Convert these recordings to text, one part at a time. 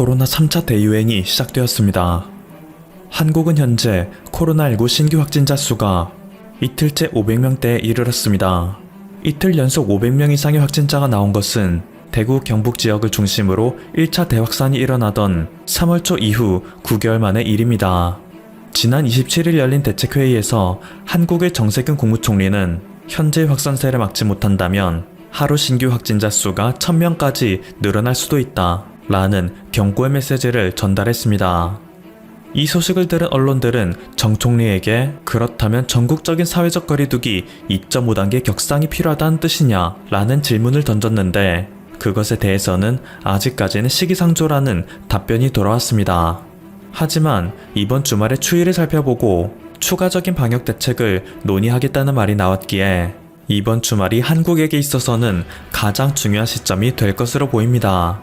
코로나 3차 대유행이 시작되었습니다. 한국은 현재 코로나19 신규 확진자 수가 이틀째 500명대에 이르렀습니다. 이틀 연속 500명 이상의 확진자가 나온 것은 대구 경북 지역을 중심으로 1차 대확산이 일어나던 3월 초 이후 9개월 만의 일입니다. 지난 27일 열린 대책회의에서 한국의 정세균 국무총리는 현재 확산세를 막지 못한다면 하루 신규 확진자 수가 1000명까지 늘어날 수도 있다. 라는 경고의 메시지를 전달했습니다. 이 소식을 들은 언론들은 정 총리에게 그렇다면 전국적인 사회적 거리두기 2.5단계 격상이 필요하다는 뜻이냐? 라는 질문을 던졌는데 그것에 대해서는 아직까지는 시기상조라는 답변이 돌아왔습니다. 하지만 이번 주말에 추이를 살펴보고 추가적인 방역 대책을 논의하겠다는 말이 나왔기에 이번 주말이 한국에게 있어서는 가장 중요한 시점이 될 것으로 보입니다.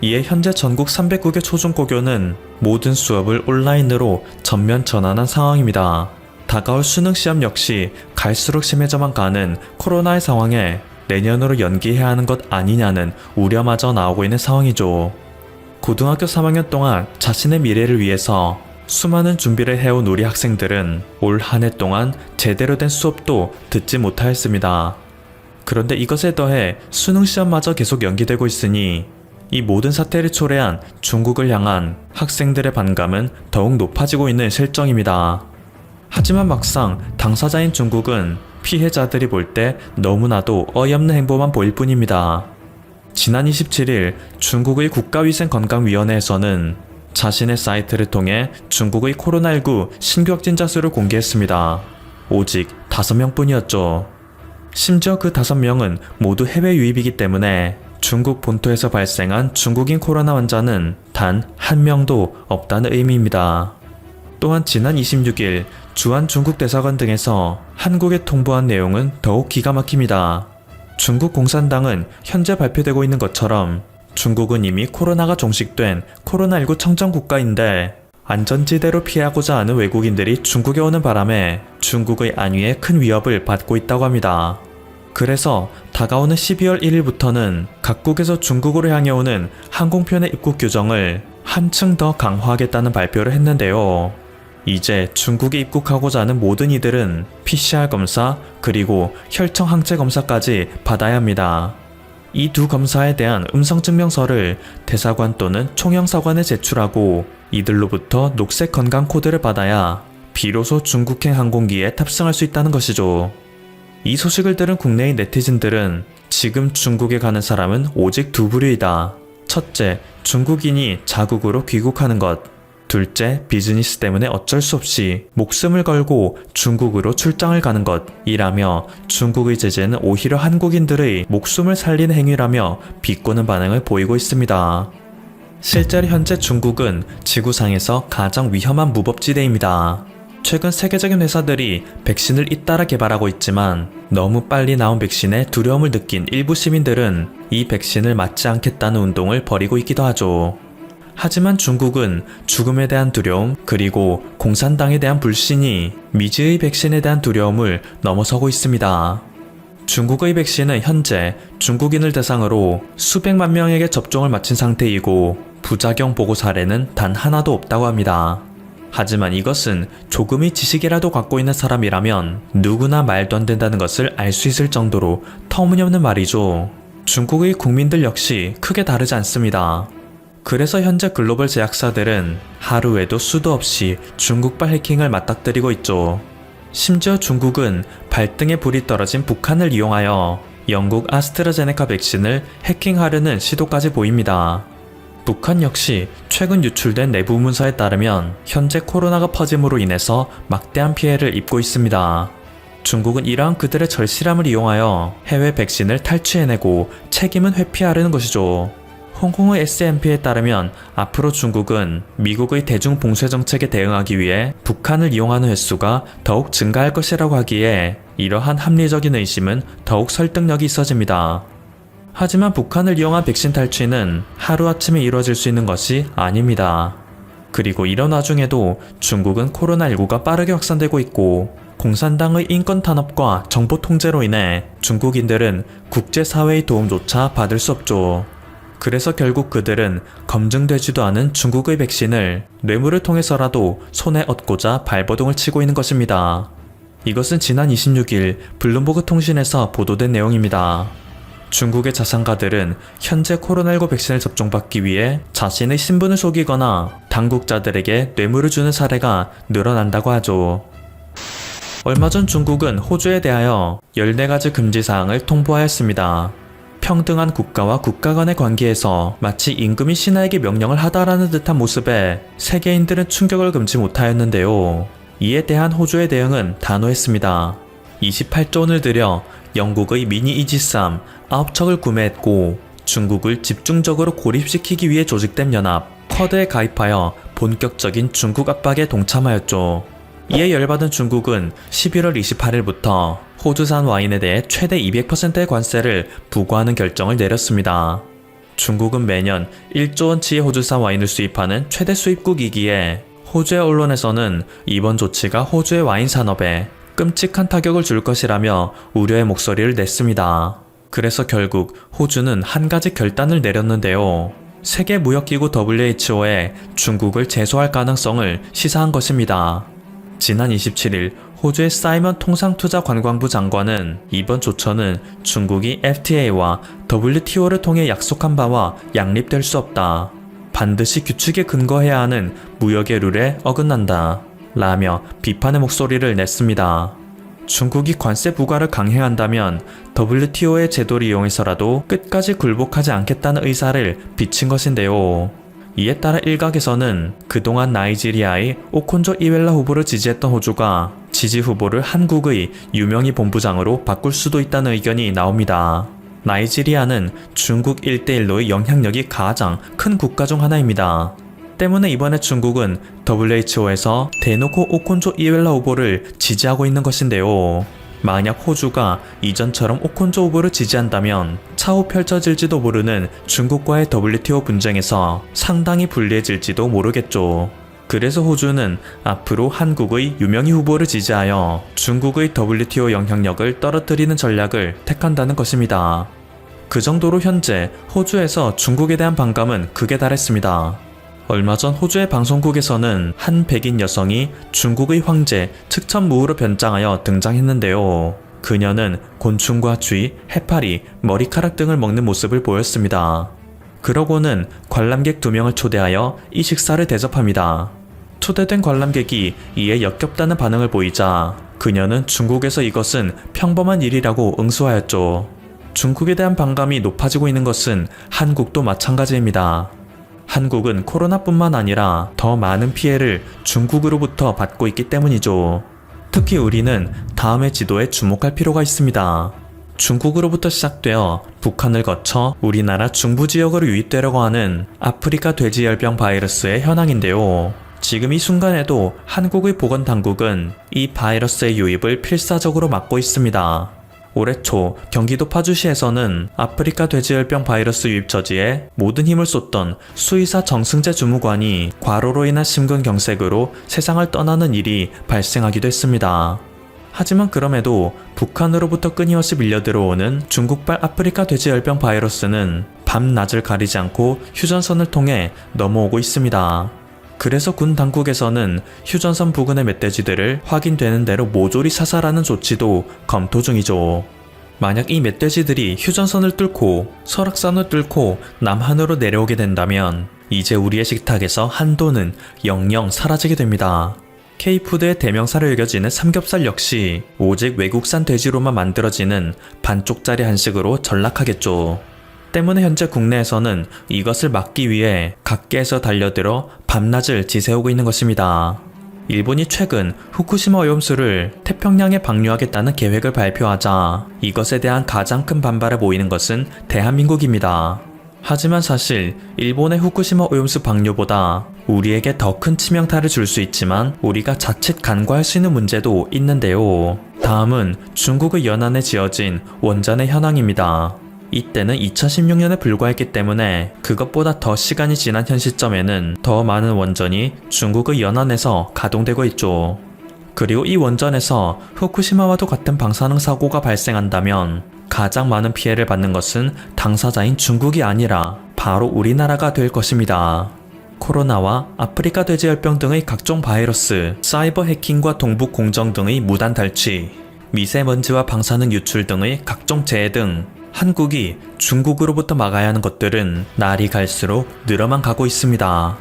이에 현재 전국 309개 초중고교는 모든 수업을 온라인으로 전면 전환한 상황입니다. 다가올 수능 시험 역시 갈수록 심해져만 가는 코로나의 상황에 내년으로 연기해야 하는 것 아니냐는 우려마저 나오고 있는 상황이죠. 고등학교 3학년 동안 자신의 미래를 위해서 수많은 준비를 해온 우리 학생들은 올 한 해 동안 제대로 된 수업도 듣지 못하였습니다. 그런데 이것에 더해 수능 시험마저 계속 연기되고 있으니 이 모든 사태를 초래한 중국을 향한 학생들의 반감은 더욱 높아지고 있는 실정입니다. 하지만 막상 당사자인 중국은 피해자들이 볼 때 너무나도 어이없는 행보만 보일 뿐입니다. 지난 27일 중국의 국가위생건강위원회에서는 자신의 사이트를 통해 중국의 코로나19 신규 확진자 수를 공개했습니다. 오직 5명 뿐이었죠. 심지어 그 5명은 모두 해외 유입이기 때문에 중국 본토에서 발생한 중국인 코로나 환자는 단 한 명도 없다는 의미입니다. 또한 지난 26일 주한 중국 대사관 등에서 한국에 통보한 내용은 더욱 기가 막힙니다. 중국 공산당은 현재 발표되고 있는 것처럼 중국은 이미 코로나가 종식된 코로나19 청정 국가인데 안전지대로 피하고자 하는 외국인들이 중국에 오는 바람에 중국의 안위에 큰 위협을 받고 있다고 합니다. 그래서 다가오는 12월 1일부터는 각국에서 중국으로 향해 오는 항공편의 입국 규정을 한층 더 강화하겠다는 발표를 했는데요. 이제 중국에 입국하고자 하는 모든 이들은 PCR 검사 그리고 혈청 항체 검사까지 받아야 합니다. 이 두 검사에 대한 음성 증명서를 대사관 또는 총영사관에 제출하고 이들로부터 녹색 건강 코드를 받아야 비로소 중국행 항공기에 탑승할 수 있다는 것이죠. 이 소식을 들은 국내의 네티즌들은 지금 중국에 가는 사람은 오직 두 부류이다. 첫째, 중국인이 자국으로 귀국하는 것. 둘째, 비즈니스 때문에 어쩔 수 없이 목숨을 걸고 중국으로 출장을 가는 것이라며 중국의 제재는 오히려 한국인들의 목숨을 살리는 행위라며 비꼬는 반응을 보이고 있습니다. 실제로 현재 중국은 지구상에서 가장 위험한 무법지대입니다. 최근 세계적인 회사들이 백신을 잇따라 개발하고 있지만 너무 빨리 나온 백신에 두려움을 느낀 일부 시민들은 이 백신을 맞지 않겠다는 운동을 벌이고 있기도 하죠. 하지만 중국은 죽음에 대한 두려움 그리고 공산당에 대한 불신이 미지의 백신에 대한 두려움을 넘어서고 있습니다. 중국의 백신은 현재 중국인을 대상으로 수백만 명에게 접종을 마친 상태이고 부작용 보고 사례는 단 하나도 없다고 합니다. 하지만 이것은 조금의 지식이라도 갖고 있는 사람이라면 누구나 말도 안 된다는 것을 알 수 있을 정도로 터무니없는 말이죠. 중국의 국민들 역시 크게 다르지 않습니다. 그래서 현재 글로벌 제약사들은 하루에도 수도 없이 중국발 해킹을 맞닥뜨리고 있죠. 심지어 중국은 발등에 불이 떨어진 북한을 이용하여 영국 아스트라제네카 백신을 해킹하려는 시도까지 보입니다. 북한 역시 최근 유출된 내부 문서에 따르면 현재 코로나가 퍼짐으로 인해서 막대한 피해를 입고 있습니다. 중국은 이러한 그들의 절실함을 이용하여 해외 백신을 탈취해내고 책임은 회피하려는 것이죠. 홍콩의 SNP에 따르면 앞으로 중국은 미국의 대중 봉쇄 정책에 대응하기 위해 북한을 이용하는 횟수가 더욱 증가할 것이라고 하기에 이러한 합리적인 의심은 더욱 설득력이 있어집니다. 하지만 북한을 이용한 백신 탈취는 하루아침에 이루어질 수 있는 것이 아닙니다. 그리고 이런 와중에도 중국은 코로나19가 빠르게 확산되고 있고 공산당의 인권 탄압과 정보 통제로 인해 중국인들은 국제사회의 도움조차 받을 수 없죠. 그래서 결국 그들은 검증되지도 않은 중국의 백신을 뇌물을 통해서라도 손에 얻고자 발버둥을 치고 있는 것입니다. 이것은 지난 26일 블룸버그 통신에서 보도된 내용입니다. 중국의 자산가들은 현재 코로나19 백신을 접종받기 위해 자신의 신분을 속이거나 당국자들에게 뇌물을 주는 사례가 늘어난다고 하죠. 얼마 전 중국은 호주에 대하여 14가지 금지사항을 통보하였습니다. 평등한 국가와 국가 간의 관계에서 마치 임금이 신하에게 명령을 하다라는 듯한 모습에 세계인들은 충격을 금치 못하였는데요. 이에 대한 호주의 대응은 단호했습니다. 28조 원을 들여 영국의 미니 이지삼 9척을 구매했고 중국을 집중적으로 고립시키기 위해 조직된 연합 쿼드에 가입하여 본격적인 중국 압박에 동참하였죠. 이에 열받은 중국은 11월 28일부터 호주산 와인에 대해 최대 200%의 관세를 부과하는 결정을 내렸습니다. 중국은 매년 1조 원치의 호주산 와인을 수입하는 최대 수입국이기에 호주의 언론에서는 이번 조치가 호주의 와인 산업에 끔찍한 타격을 줄 것이라며 우려의 목소리를 냈습니다. 그래서 결국 호주는 한 가지 결단을 내렸는데요. 세계 무역기구 WHO에 중국을 제소할 가능성을 시사한 것입니다. 지난 27일 호주의 사이먼 통상투자관광부 장관은 이번 조처는 중국이 FTA와 WTO를 통해 약속한 바와 양립될 수 없다. 반드시 규칙에 근거해야 하는 무역의 룰에 어긋난다. 라며 비판의 목소리를 냈습니다. 중국이 관세 부과를 강행한다면 WTO의 제도를 이용해서라도 끝까지 굴복하지 않겠다는 의사를 비친 것인데요. 이에 따라 일각에서는 그동안 나이지리아의 오콘조 이웰라 후보를 지지했던 호주가 지지 후보를 한국의 유명희 본부장으로 바꿀 수도 있다는 의견이 나옵니다. 나이지리아는 중국 1대1로의 영향력이 가장 큰 국가 중 하나입니다. 때문에 이번에 중국은 WHO에서 대놓고 오콘조 이웰라 후보를 지지하고 있는 것인데요. 만약 호주가 이전처럼 오콘조 후보를 지지한다면 차후 펼쳐질지도 모르는 중국과의 WTO 분쟁에서 상당히 불리해질지도 모르겠죠. 그래서 호주는 앞으로 한국의 유명희 후보를 지지하여 중국의 WTO 영향력을 떨어뜨리는 전략을 택한다는 것입니다. 그 정도로 현재 호주에서 중국에 대한 반감은 극에 달했습니다. 얼마 전 호주의 방송국에서는 한 백인 여성이 중국의 황제 측천무후로 변장하여 등장했는데요. 그녀는 곤충과 쥐, 해파리, 머리카락 등을 먹는 모습을 보였습니다. 그러고는 관람객 두 명을 초대하여 이 식사를 대접합니다. 초대된 관람객이 이에 역겹다는 반응을 보이자 그녀는 중국에서 이것은 평범한 일이라고 응수하였죠. 중국에 대한 반감이 높아지고 있는 것은 한국도 마찬가지입니다. 한국은 코로나뿐만 아니라 더 많은 피해를 중국으로부터 받고 있기 때문이죠. 특히 우리는 다음의 지도에 주목할 필요가 있습니다. 중국으로부터 시작되어 북한을 거쳐 우리나라 중부 지역으로 유입되려고 하는 아프리카 돼지열병 바이러스의 현황인데요. 지금 이 순간에도 한국의 보건 당국은 이 바이러스의 유입을 필사적으로 막고 있습니다. 올해 초 경기도 파주시에서는 아프리카 돼지열병 바이러스 유입 저지에 모든 힘을 쏟던 수의사 정승재 주무관이 과로로 인한 심근경색으로 세상을 떠나는 일이 발생하기도 했습니다. 하지만 그럼에도 북한으로부터 끊임없이 밀려 들어오는 중국발 아프리카 돼지열병 바이러스는 밤낮을 가리지 않고 휴전선을 통해 넘어오고 있습니다. 그래서 군 당국에서는 휴전선 부근의 멧돼지들을 확인되는 대로 모조리 사살하는 조치도 검토 중이죠. 만약 이 멧돼지들이 휴전선을 뚫고 설악산을 뚫고 남한으로 내려오게 된다면 이제 우리의 식탁에서 한도는 영영 사라지게 됩니다. K푸드의 대명사로 여겨지는 삼겹살 역시 오직 외국산 돼지로만 만들어지는 반쪽짜리 한식으로 전락하겠죠. 때문에 현재 국내에서는 이것을 막기 위해 각계에서 달려들어 밤낮을 지새우고 있는 것입니다. 일본이 최근 후쿠시마 오염수를 태평양에 방류하겠다는 계획을 발표하자 이것에 대한 가장 큰 반발을 보이는 것은 대한민국입니다. 하지만 사실 일본의 후쿠시마 오염수 방류보다 우리에게 더 큰 치명타를 줄 수 있지만 우리가 자칫 간과할 수 있는 문제도 있는데요. 다음은 중국의 연안에 지어진 원전의 현황입니다. 이때는 2016년에 불과했기 때문에 그것보다 더 시간이 지난 현 시점에는 더 많은 원전이 중국의 연안에서 가동되고 있죠. 그리고 이 원전에서 후쿠시마와도 같은 방사능 사고가 발생한다면 가장 많은 피해를 받는 것은 당사자인 중국이 아니라 바로 우리나라가 될 것입니다. 코로나와 아프리카 돼지열병 등의 각종 바이러스, 사이버 해킹과 동북 공정 등의 무단 탈취, 미세먼지와 방사능 유출 등의 각종 재해 등 한국이 중국으로부터 막아야 하는 것들은 날이 갈수록 늘어만 가고 있습니다.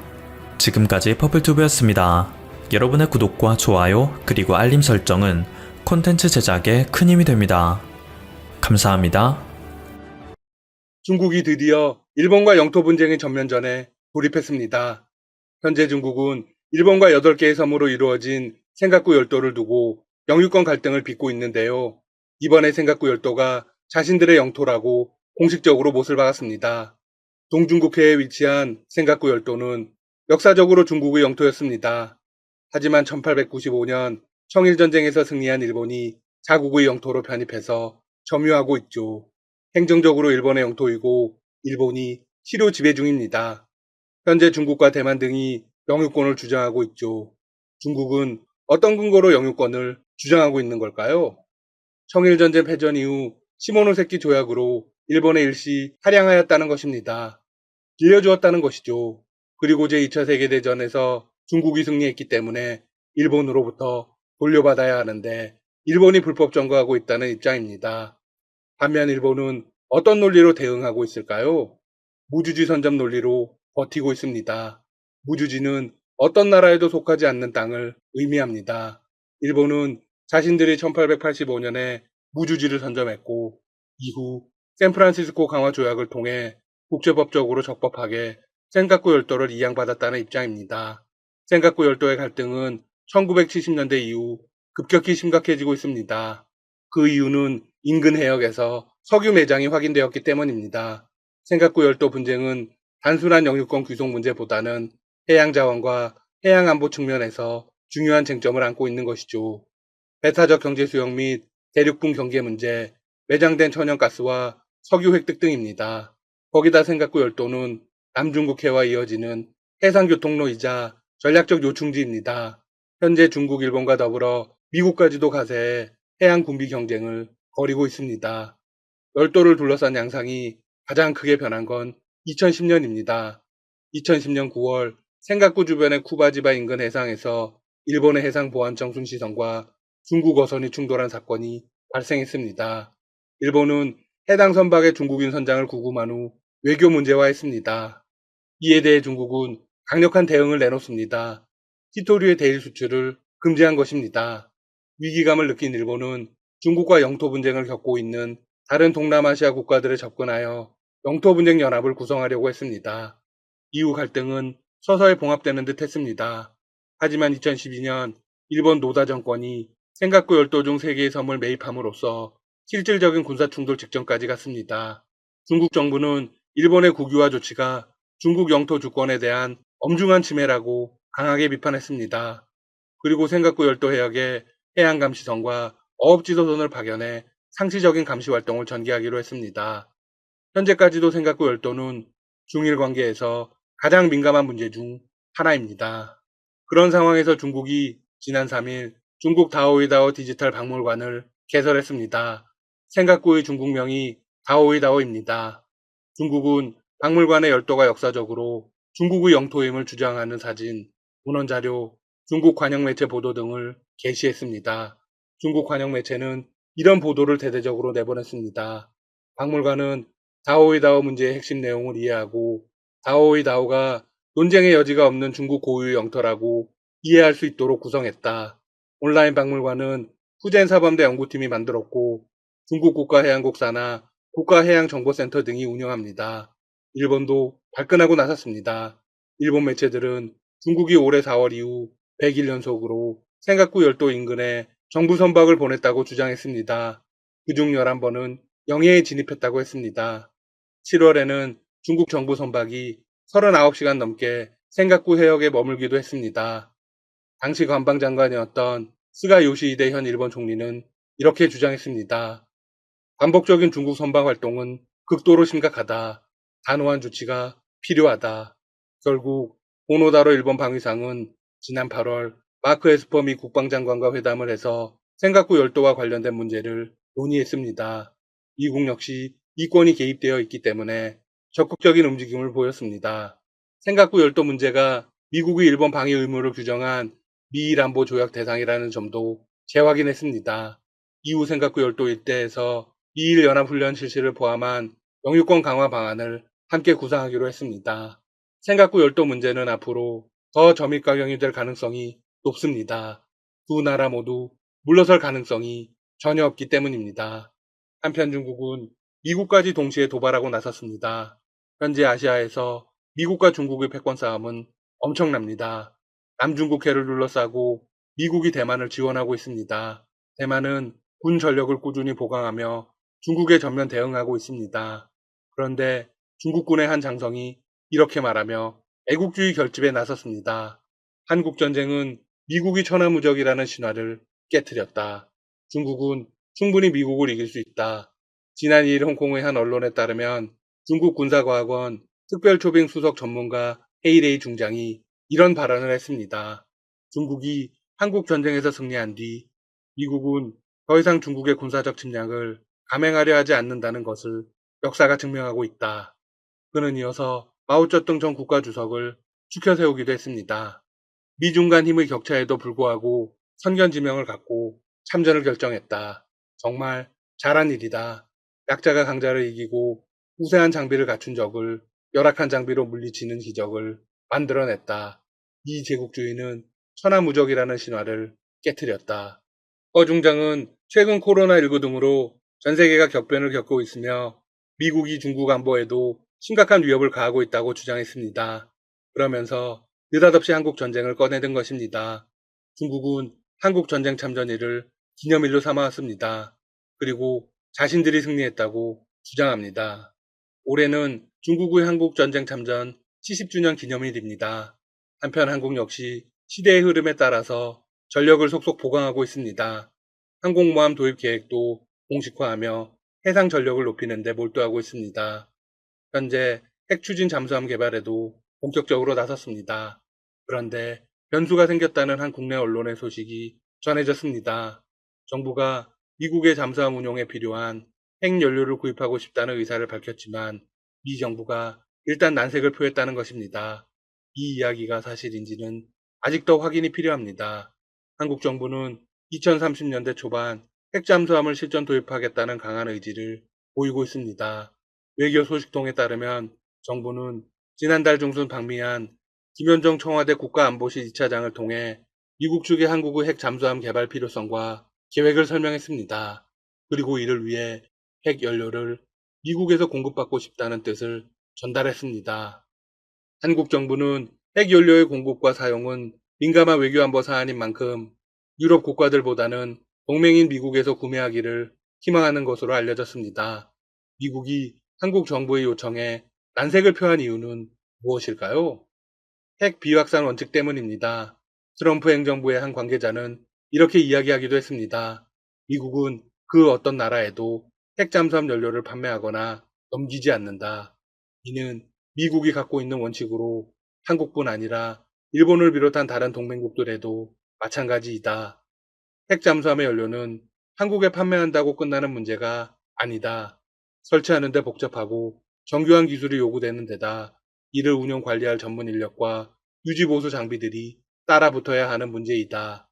지금까지 퍼플튜브였습니다. 여러분의 구독과 좋아요 그리고 알림 설정은 콘텐츠 제작에 큰 힘이 됩니다. 감사합니다. 중국이 드디어 일본과 영토 분쟁의 전면전에 돌입했습니다. 현재 중국은 일본과 8개의 섬으로 이루어진 센가쿠 열도를 두고 영유권 갈등을 빚고 있는데요. 이번에 센가쿠 열도가 자신들의 영토라고 공식적으로 못을 박았습니다. 동중국해에 위치한 센가쿠 열도는 역사적으로 중국의 영토였습니다. 하지만 1895년 청일전쟁에서 승리한 일본이 자국의 영토로 편입해서 점유하고 있죠. 행정적으로 일본의 영토이고 일본이 실효 지배 중입니다. 현재 중국과 대만 등이 영유권을 주장하고 있죠. 중국은 어떤 근거로 영유권을 주장하고 있는 걸까요? 청일전쟁 패전 이후 시모노세키 조약으로 일본의 일시 할양하였다는 것입니다. 빌려주었다는 것이죠. 그리고 제2차 세계대전에서 중국이 승리했기 때문에 일본으로부터 돌려받아야 하는데 일본이 불법 점거하고 있다는 입장입니다. 반면 일본은 어떤 논리로 대응하고 있을까요? 무주지 선점 논리로 버티고 있습니다. 무주지는 어떤 나라에도 속하지 않는 땅을 의미합니다. 일본은 자신들이 1885년에 무주지를 선점했고 이후 샌프란시스코 강화 조약을 통해 국제법적으로 적법하게 센가쿠 열도를 이양받았다는 입장입니다. 센가쿠 열도의 갈등은 1970년대 이후 급격히 심각해지고 있습니다. 그 이유는 인근 해역에서 석유 매장이 확인되었기 때문입니다. 센가쿠 열도 분쟁은 단순한 영유권 귀속 문제보다는 해양 자원과 해양 안보 측면에서 중요한 쟁점을 안고 있는 것이죠. 배타적 경제 수용 및 대륙분 경계 문제, 매장된 천연가스와 석유 획득 등입니다. 거기다 센가쿠 열도는 남중국해와 이어지는 해상교통로이자 전략적 요충지입니다. 현재 중국, 일본과 더불어 미국까지도 가세해 해양 군비 경쟁을 벌이고 있습니다. 열도를 둘러싼 양상이 가장 크게 변한 건 2010년입니다. 2010년 9월 센가쿠 주변의 쿠바지바 인근 해상에서 일본의 해상보안청 순시선과 중국 어선이 충돌한 사건이 발생했습니다. 일본은 해당 선박의 중국인 선장을 구금한 후 외교 문제화했습니다. 이에 대해 중국은 강력한 대응을 내놓습니다. 히토류의 대일 수출을 금지한 것입니다. 위기감을 느낀 일본은 중국과 영토 분쟁을 겪고 있는 다른 동남아시아 국가들에 접근하여 영토 분쟁 연합을 구성하려고 했습니다. 이후 갈등은 서서히 봉합되는 듯 했습니다. 하지만 2012년 일본 노다 정권이 센가쿠 열도 중 3개의 섬을 매입함으로써 실질적인 군사 충돌 직전까지 갔습니다. 중국 정부는 일본의 국유화 조치가 중국 영토 주권에 대한 엄중한 침해라고 강하게 비판했습니다. 그리고 센가쿠 열도 해역에 해양 감시선과 어업지도선을 파견해 상시적인 감시 활동을 전개하기로 했습니다. 현재까지도 센가쿠 열도는 중일 관계에서 가장 민감한 문제 중 하나입니다. 그런 상황에서 중국이 지난 3일 중국 다오이다오 디지털 박물관을 개설했습니다. 센가쿠의 중국명이 다오이다오입니다. 중국은 박물관의 열도가 역사적으로 중국의 영토임을 주장하는 사진, 문헌 자료, 중국 관영 매체 보도 등을 게시했습니다. 중국 관영 매체는 이런 보도를 대대적으로 내보냈습니다. 박물관은 다오이다오 문제의 핵심 내용을 이해하고 다오이다오가 논쟁의 여지가 없는 중국 고유의 영토라고 이해할 수 있도록 구성했다. 온라인 박물관은 후젠 사범대 연구팀이 만들었고 중국 국가해양국사나 국가해양정보센터 등이 운영합니다. 일본도 발끈하고 나섰습니다. 일본 매체들은 중국이 올해 4월 이후 100일 연속으로 센가쿠 열도 인근에 정부 선박을 보냈다고 주장했습니다. 그중 11번은 영해에 진입했다고 했습니다. 7월에는 중국 정부 선박이 39시간 넘게 센가쿠 해역에 머물기도 했습니다. 당시 관방장관이었던 스가 요시히데 현 일본 총리는 이렇게 주장했습니다. 반복적인 중국 선박 활동은 극도로 심각하다. 단호한 조치가 필요하다. 결국 오노다로 일본 방위상은 지난 8월 마크 에스퍼 미 국방장관과 회담을 해서 센가쿠 열도와 관련된 문제를 논의했습니다. 미국 역시 이권이 개입되어 있기 때문에 적극적인 움직임을 보였습니다. 생각구 열도 문제가 미국이 일본 방위 의무를 규정한 미일 안보 조약 대상이라는 점도 재확인했습니다. 이후 생각구 열도 일대에서 미일 연합훈련 실시를 포함한 영유권 강화 방안을 함께 구상하기로 했습니다. 생각구 열도 문제는 앞으로 더 점입가경이 될 가능성이 높습니다. 두 나라 모두 물러설 가능성이 전혀 없기 때문입니다. 한편 중국은 미국까지 동시에 도발하고 나섰습니다. 현재 아시아에서 미국과 중국의 패권 싸움은 엄청납니다. 남중국해를 둘러싸고 미국이 대만을 지원하고 있습니다. 대만은 군 전력을 꾸준히 보강하며 중국에 전면 대응하고 있습니다. 그런데 중국군의 한 장성이 이렇게 말하며 애국주의 결집에 나섰습니다. 한국전쟁은 미국이 천하무적이라는 신화를 깨뜨렸다. 중국은 충분히 미국을 이길 수 있다. 지난 2일 홍콩의 한 언론에 따르면 중국 군사과학원 특별초빙 수석 전문가 헤이레이 중장이 이런 발언을 했습니다. 중국이 한국 전쟁에서 승리한 뒤 미국은 더 이상 중국의 군사적 침략을 감행하려 하지 않는다는 것을 역사가 증명하고 있다. 그는 이어서 마오쩌둥 전 국가주석을 추켜 세우기도 했습니다. 미중 간 힘의 격차에도 불구하고 선견지명을 갖고 참전을 결정했다. 정말 잘한 일이다. 약자가 강자를 이기고 우세한 장비를 갖춘 적을 열악한 장비로 물리치는 기적을 만들어냈다. 이 제국주의는 천하무적이라는 신화를 깨뜨렸다. 허 중장은 최근 코로나19 등으로 전 세계가 격변을 겪고 있으며 미국이 중국 안보에도 심각한 위협을 가하고 있다고 주장했습니다. 그러면서 느닷없이 한국 전쟁을 꺼내든 것입니다. 중국은 한국 전쟁 참전일을 기념일로 삼아왔습니다. 그리고 자신들이 승리했다고 주장합니다. 올해는 중국의 한국 전쟁 참전 70주년 기념일입니다. 한편 한국 역시 시대의 흐름에 따라서 전력을 속속 보강하고 있습니다. 항공모함 도입 계획도 공식화하며 해상 전력을 높이는 데 몰두하고 있습니다. 현재 핵추진 잠수함 개발에도 본격적으로 나섰습니다. 그런데 변수가 생겼다는 한 국내 언론의 소식이 전해졌습니다. 정부가 미국의 잠수함 운용에 필요한 핵연료를 구입하고 싶다는 의사를 밝혔지만 미 정부가 일단 난색을 표했다는 것입니다. 이 이야기가 사실인지는 아직도 확인이 필요합니다. 한국 정부는 2030년대 초반 핵잠수함을 실전 도입하겠다는 강한 의지를 보이고 있습니다. 외교 소식통에 따르면 정부는 지난달 중순 방미한 김현정 청와대 국가안보실 2차장을 통해 미국 측의 한국의 핵 잠수함 개발 필요성과 계획을 설명했습니다. 그리고 이를 위해 핵 연료를 미국에서 공급받고 싶다는 뜻을 전달했습니다. 한국 정부는 핵 연료의 공급과 사용은 민감한 외교안보 사안인 만큼 유럽 국가들보다는 동맹인 미국에서 구매하기를 희망하는 것으로 알려졌습니다. 미국이 한국 정부의 요청에 난색을 표한 이유는 무엇일까요? 핵 비확산 원칙 때문입니다. 트럼프 행정부의 한 관계자는 이렇게 이야기하기도 했습니다. 미국은 그 어떤 나라에도 핵 잠수함 연료를 판매하거나 넘기지 않는다. 이는 미국이 갖고 있는 원칙으로 한국뿐 아니라 일본을 비롯한 다른 동맹국들에도 마찬가지이다. 핵 잠수함의 연료는 한국에 판매한다고 끝나는 문제가 아니다. 설치하는데 복잡하고 정교한 기술이 요구되는 데다 이를 운영 관리할 전문 인력과 유지보수 장비들이 따라붙어야 하는 문제이다.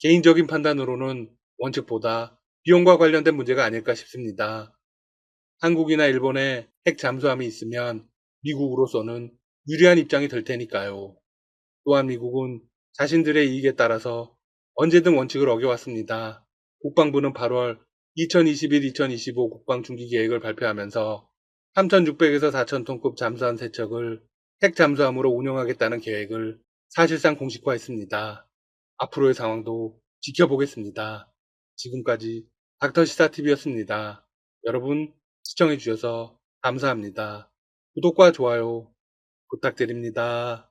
개인적인 판단으로는 원칙보다 비용과 관련된 문제가 아닐까 싶습니다. 한국이나 일본에 핵 잠수함이 있으면 미국으로서는 유리한 입장이 될 테니까요. 또한 미국은 자신들의 이익에 따라서 언제든 원칙을 어겨왔습니다. 국방부는 8월 2021-2025 국방중기 계획을 발표하면서 3,600에서 4,000톤급 잠수함 세척을 핵 잠수함으로 운영하겠다는 계획을 사실상 공식화했습니다. 앞으로의 상황도 지켜보겠습니다. 지금까지 닥터시사TV였습니다. 여러분 시청해주셔서 감사합니다. 구독과 좋아요 부탁드립니다.